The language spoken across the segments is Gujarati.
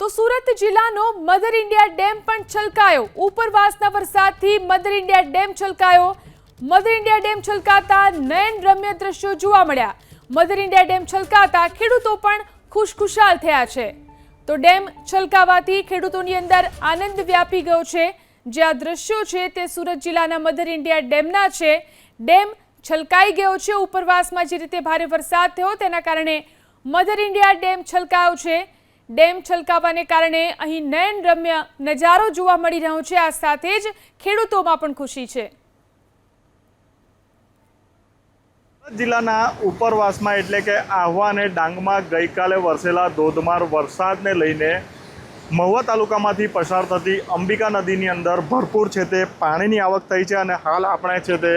તો સુરત જિલ્લાનો મધર ઇન્ડિયા ડેમ પણ છલકાયો. ઉપરવાસના વરસાદથી મધર ઇન્ડિયા ડેમ છલકાયો. મધર ઇન્ડિયા ડેમ છલકાતા નયન રમ્ય દ્રશ્યો જોવા મળ્યા. મધર ઇન્ડિયા ડેમ છલકાતા ખેડૂતો પણ ખુશખુશાલ થયા છે. તો ડેમ છલકાવાથી ખેડૂતોની અંદર આનંદ વ્યાપી ગયો છે. જે આ દ્રશ્યો છે તે સુરત જિલ્લાના મધર ઇન્ડિયા ડેમના છે. ડેમ છલકાઈ ગયો છે. ઉપરવાસમાં જે રીતે ભારે વરસાદ થયો તેના કારણે મધર ઇન્ડિયા ડેમ છલકાયો છે. ડેમ છલકાવાને કારણે અહીં નયન રમ્ય નજારો જોવા મળી રહ્યો છે. આ સાથે જ ખેડૂતોમાં પણ ખુશી છે. જિલ્લાના ઉપરવાસમાં એટલે કે આહવા અને ડાંગમાં ગઈકાલે વરસેલા ધોધમાર વરસાદને લઈને મહુવા તાલુકામાંથી પસાર થતી અંબિકા નદીની અંદર ભરપૂર છે તે પાણીની આવક થઈ છે અને હાલ આપણે છે તે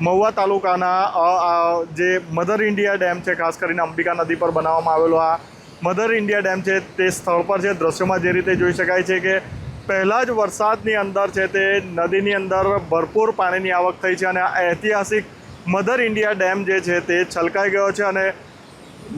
મહુવા તાલુકાના જે મધર ઇન્ડિયા ડેમ છે, ખાસ કરીને અંબિકા નદી પર બનાવવામાં આવેલો આ મધર ઇન્ડિયા ડેમ છે તે સ્થળ પર છે. દ્રશ્યોમાં જે રીતે જોઈ શકાય છે કે પહેલાં જ વરસાદની અંદર છે તે નદીની અંદર ભરપૂર પાણીની આવક થઈ છે અને આ ઐતિહાસિક મધર ઇન્ડિયા ડેમ જે છે તે છલકાઈ ગયો છે અને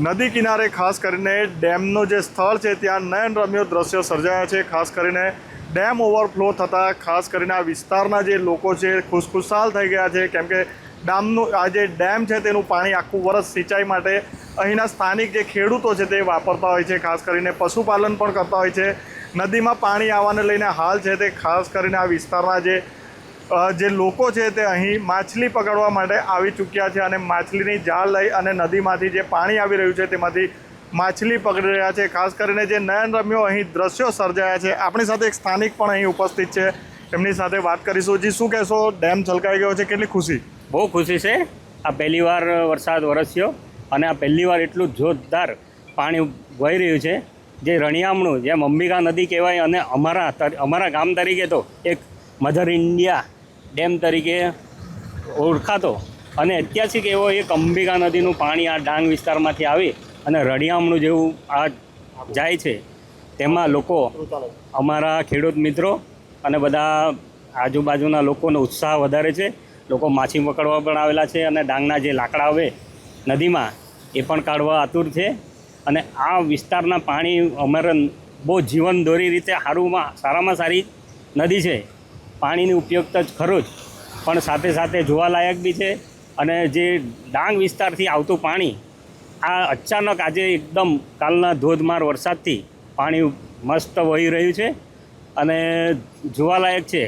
નદી કિનારે ખાસ કરીને ડેમનો જે સ્થળ છે ત્યાં નયન રમ્યો દ્રશ્યો સર્જાયા છે. ખાસ કરીને ડેમ ઓવરફ્લો થતાં ખાસ કરીને આ વિસ્તારના જે લોકો છે ખુશખુશાલ થઈ ગયા છે. કેમ કે ડામનું આ જે ડેમ છે તેનું પાણી આખું વરસ સિંચાઈ માટે અહીંના સ્થાનિક જે ખેડૂતો છે તે વાપરતા હોય છે, ખાસ કરીને પશુપાલન પણ કરતા હોય છે. નદીમાં પાણી આવવાને લઈને હાલ છે તે ખાસ કરીને આ વિસ્તારના જે જે લોકો છે તે અહીં માછલી પકડવા માટે આવી ચૂક્યા છે અને માછલીની જાળ લઈ અને નદીમાંથી જે પાણી આવી રહ્યું છે તેમાંથી માછલી પકડી રહ્યા છે. ખાસ કરીને જે નયન રમ્યો અહીં દ્રશ્યો સર્જાયા છે. આપણી સાથે એક સ્થાનિક પણ અહીં ઉપસ્થિત છે. એમની સાથે વાત કરીશું. જી, શું કહેશો? ડેમ છલકાઈ ગયો છે. કેટલી ખુશી? બહુ ખુશી છે. આ પહેલી વાર વરસાદ વરસ્યો અને આ પહેલી વાર એટલું જોરદાર પાણી વહી રહ્યું છે. જે રણિયામણું જેમ અંબિકા નદી કહેવાય અને અમારા અમારા ગામ તરીકે તો એક મધર ઇન્ડિયા ડેમ તરીકે ઓળખાતો. અને ઐતિહાસિક એવો એક અંબિકા નદીનું પાણી આ ડાંગ વિસ્તારમાંથી આવી અને રણિયામણું જેવું આ જાય છે. તેમાં લોકો અમારા ખેડૂત મિત્રો અને બધા આજુબાજુના લોકોનો ઉત્સાહ વધારે છે. લોકો માછી પકડવા પણ આવેલા છે અને ડાંગના જે લાકડા આવે નદીમાં, એ પણ કાઢવા આતુર છે. અને આ વિસ્તારના પાણી અમારે બહુ જીવન દોરી રીતે સારુંમાં સારામાં સારી નદી છે. પાણીની ઉપયોગતા જ ખરો જ, પણ સાથે સાથે જોવાલાયક બી છે. અને જે ડાંગ વિસ્તારથી આવતું પાણી, આ અચાનક આજે એકદમ કાલના ધોધમાર વરસાદથી પાણી મસ્ત વહી રહ્યું છે. અને જોવાલાયક છે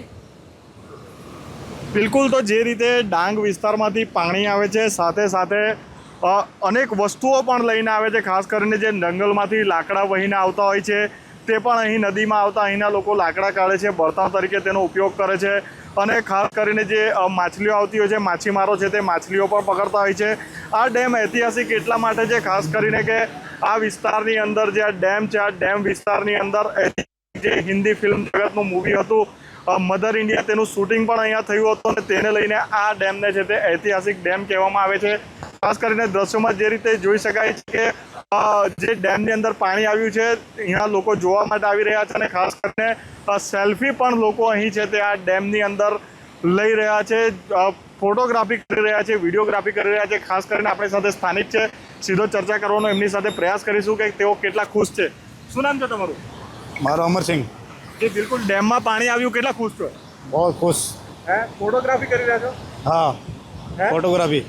બિલકુલ તો જે રીતે ડાંગ વિસ્તારમાંથી પાણી આવે છે, સાથે સાથે અનેક વસ્તુઓ પણ લઈને આવે છે, ખાસ કરીને જે જંગલમાંથી લાકડા વહીને આવતા હોય છે, તે પણ અહીં નદીમાં આવતા અહીંના લોકો લાકડા કાઢે છે, બળતણ તરીકે તેનો ઉપયોગ કરે છે અને ખાસ કરીને જે માછલીઓ આવતી હોય છે, માછીમારો છે તે માછલીઓ પણ પકડતા હોય છે. આ ડેમ ઐતિહાસિક એટલા માટે છે, ખાસ કરીને કે આ વિસ્તારની અંદર જે આ ડેમ છે, આ ડેમ વિસ્તારની અંદર જે હિન્દી ફિલ્મ જગતનું મૂવી હતું મધર ઇન્ડિયા તેનું શૂટિંગ પણ અહીંયા થયું હતું અને તેને લઈને આ ડેમને છે તે ઐતિહાસિક ડેમ કહેવામાં આવે છે. ખાસ કરીને દ્રશ્યોમાં જે રીતે જોઈ શકાય છે કે જે ડેમની અંદર પાણી આવ્યું છે અહીંયા લોકો જોવા માટે આવી રહ્યા છે અને ખાસ કરીને સેલ્ફી પણ લોકો અહીં છે તે આ ડેમની અંદર લઈ રહ્યા છે. ફોટોગ્રાફી કરી રહ્યા છે વિડીયોગ્રાફી કરી રહ્યા છે. ખાસ કરીને આપણી સાથે સ્થાનિક છે. સીધો ચર્ચા કરવાનો એમની સાથે પ્રયાસ કરીશું કે તેઓ કેટલા ખુશ છે. શું નામ છે તમારું? મારો અમરસિંહ જે બિલકુલ ડેમમાં પાણી આવ્યું કેટલા ખુશ છો? બહુ ખુશ. હે? ફોટોગ્રાફી કરી રહ્યા છો? હા. ફોટોગ્રાફી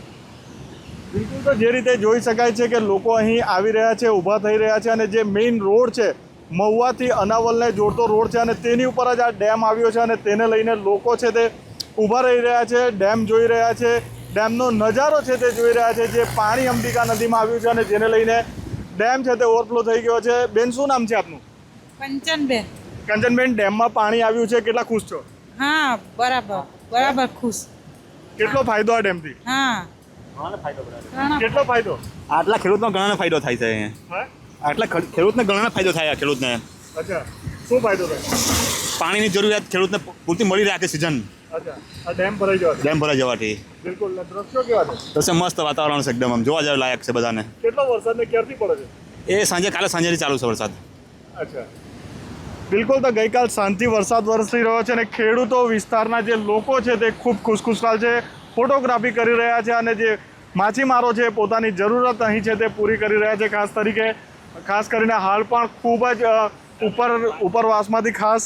બિલકુલ તો જે રીતે જોઈ શકાય છે કે લોકો અહીં આવી રહ્યા છે ઊભા થઈ રહ્યા છે અને જે મેઇન રોડ છે મહુવાથી અનાવલને જોડતો રોડ છે અને તેની ઉપર જ આ ડેમ આવ્યો છે અને તેને લઈને લોકો છે તે ઊભા રહી રહ્યા છે ડેમ જોઈ રહ્યા છે ડેમનો નજારો છે તે જોઈ રહ્યા છે જે પાણી અંબિકા નદીમાં આવ્યું છે અને જેને લઈને ડેમ છે તે ઓવરફ્લો થઈ ગયો છે. બેન શું નામ છે આપનું? કંચનબેન. કંચનબેન ડેમમાં પાણી આવ્યું છે કેટલા ખુશ છો? હા બરાબર બરાબર ખુશ. કેટલો ફાયદો આ ડેમથી? હા. કેટલો ફાયદો. આટલા ખેડૂતનો ઘણાને ફાયદો થાય છે અહીંયા? આટલા ખેડૂતને ઘણાને ફાયદો થાય આ ખેડૂતને? અચ્છા શું ફાયદો થાય? પાણીની જરૂરિયાત ખેડૂતને પૂરતી મળી રહે આખી સિઝન. ડેમ ભરાઈ જવાથી? ડેમ ભરાઈ જવાથી. બિલકુલ દ્રશ્યો કેવા છે? તો મસ્ત વાતાવરણ છે એકદમ આમ જોવા જેવું લાયક છે બધાને. કેટલો વરસાદ ને ક્યારથી પડે છે? એ સાંજે કાલે સાંજેથી ચાલુ છે વરસાદ. અચ્છા. બિલકુલ તો ગઈકાલ સાંજથી વરસાદ વરસી રહ્યો છે અને ખેડૂતો વિસ્તારના જે લોકો છે તે ખૂબ ખુશખુશાલ છે, ફોટોગ્રાફી કરી રહ્યા છે અને જે માછીમારો છે પોતાની જરૂરત અહીં છે તે પૂરી કરી રહ્યા છે ખાસ તરીકે, ખાસ કરીને હાલ પણ ખૂબ જ ઉપર, ઉપરવાસમાંથી ખાસ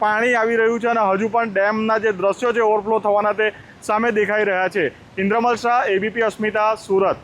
પાણી આવી રહ્યું છે અને હજુ પણ ડેમના જે દ્રશ્યો છે, ઓવરફ્લો થવાના તે સામે દેખાઈ રહ્યા છે. ઇન્દ્રમલ શાહ, એબીપી, અસ્મિતા, સુરત.